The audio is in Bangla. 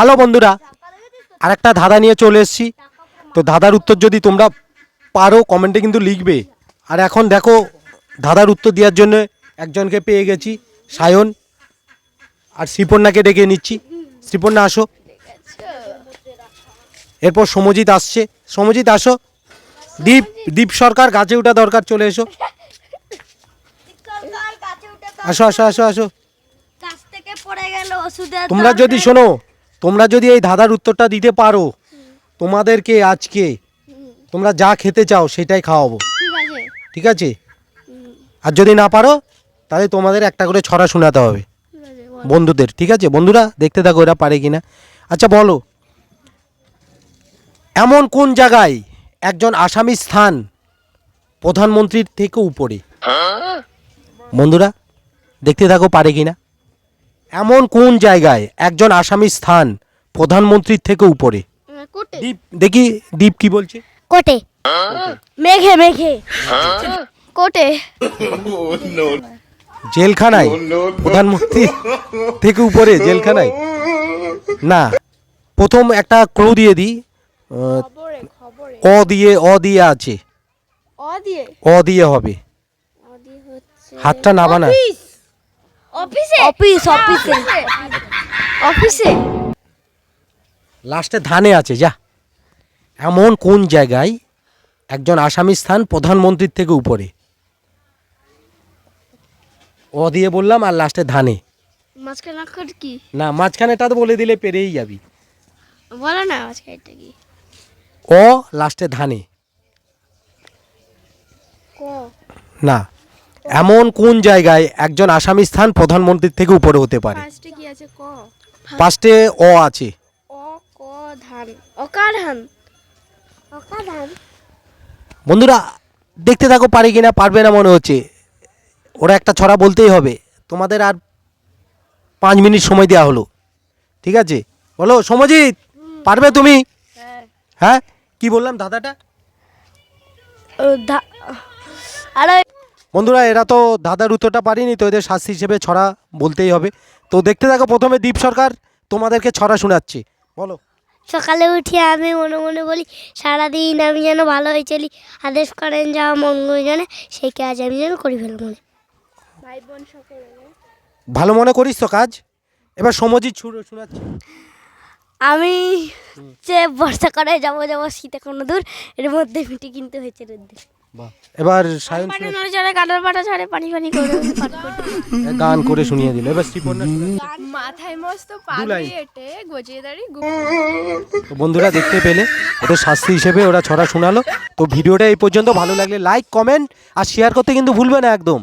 হ্যালো বন্ধুরা আরেকটা ধাঁধা নিয়ে চলে এসেছি। তো ধাঁধার উত্তর যদি তোমরা পারো কমেন্টে কিন্তু লিখবে। আর এখন দেখো ধাঁধার উত্তর দেওয়ার জন্য একজনকে পেয়ে গেছি সায়ন। আর শ্রীপর্ণাকে ডেকে নিচ্ছি। শ্রীপর্ণা আসো। এরপর সমজিৎ আসছে। সমজিৎ আসো। দীপ দীপ সরকার গাছে ওঠা দরকার চলে এসো। আসো আসো আসো আসো। তোমরা যদি শোনো তোমরা যদি এই ধাঁধার উত্তরটা দিতে পারো তোমাদেরকে আজকে তোমরা যা খেতে চাও সেটাই খাওয়াবো। ঠিক আছে। আর যদি না পারো তাহলে তোমাদের একটা করে ছড়া শোনাতে হবে। বন্ধুদের ঠিক আছে? বন্ধুরা দেখতে থাকো ওরা পারে কিনা। আচ্ছা বলো। এমন কোন জায়গায় একজন আসামি স্থান প্রধানমন্ত্রীর থেকে উপরে? বন্ধুরা দেখতে থাকো পারে কিনা। এমন কোন জায়গায় একজন আসামি স্থান প্রধানমন্ত্রীর থেকে উপরে? দীপ দেখি দীপ কি বলছে। কোটে মেঘে মেঘে। কোটে জেলখানায় প্রধানমন্ত্রী থেকে উপরে জেলখানায়? না। প্রথম একটা ক্লু দিয়ে দিই। অ দিয়ে অ দিয়ে আছে। অ দিয়ে? অ দিয়ে হবে। হাতটা না বানা অফিসে অফিস অফিসে অফিসে লাস্টে ধানে আছে যা। এমন কোন জায়গায় একজন আসামি স্থান প্রধানমন্ত্রীর থেকে উপরে? ও দিয়ে বললাম আর লাস্টে ধানে। মাঝখানে অক্ষর কি? না মাঝখানেটা তো বলে দিলে পেরেই যাবি। বলো না মাঝখানেটা কি? অ লাস্টে ধানে। ক? না। এমন কোন জায়গায় একজন আসামি স্থান প্রধানমন্ত্রীর থেকে উপরে হতে পারে? ফার্স্টে কি আছে? ক। পাঁচটে অ আছে। অ ক ধান। অকার ধান। অকার ধান। বন্ধুরা দেখতে থাকো পারে কিনা পারবে না মনে হচ্ছে। ওরা একটা ছড়া বলতেই হবে। তোমাদের আর পাঁচ মিনিট সময় দেওয়া হলো। ঠিক আছে? বলো সমজিৎ পারবে তুমি? হ্যাঁ। হ্যাঁ? কি বললাম দাদাটা? আরে বন্ধুরা এরা তো দাদার উত্তরটা পারিনি তো এদের শাস্তি হিসেবে ছড়া বলতেই হবে। তো দেখতে থাকো প্রথমে দীপ সরকার তোমাদেরকে ছড়া শোনাচ্ছি। বলো। সকালে উঠে আমি মনে মনে বলি সারাদিন আমি যেন ভালো হয়ে চলি। আদেশ করেন যাওয়া মঙ্গল জানে সেই কাজ আমি যেন করি ফেল মনে। ভাই বোন সকলে। ভালো মনে করিস তো কাজ? এবার সমজিৎ ছুড়ে শোনাচ্ছি। আমি যে বর্ষা করে যাব যাব শীতে কোনো দূর এর মধ্যে মিটি কিনতে হয়েছে রোদ্দুর। এবার সায়ন পাটা নড়ে চড়ে পাটা ছাড়ে পানি পানি করে গান করে শুনিয়ে দিল। এবার শ্রীপর্ণা মাথায় মস্ত। পাগড়ি এটে গজিয়ে দাঁড়ি তো বন্ধুরা দেখতে পেলে ওদের শাস্তি হিসেবে ওরা ছড়া শোনালো। তো ভিডিওটা এই পর্যন্ত ভালো লাগলে লাইক কমেন্ট আর শেয়ার করতে কিন্তু ভুলবে না একদম।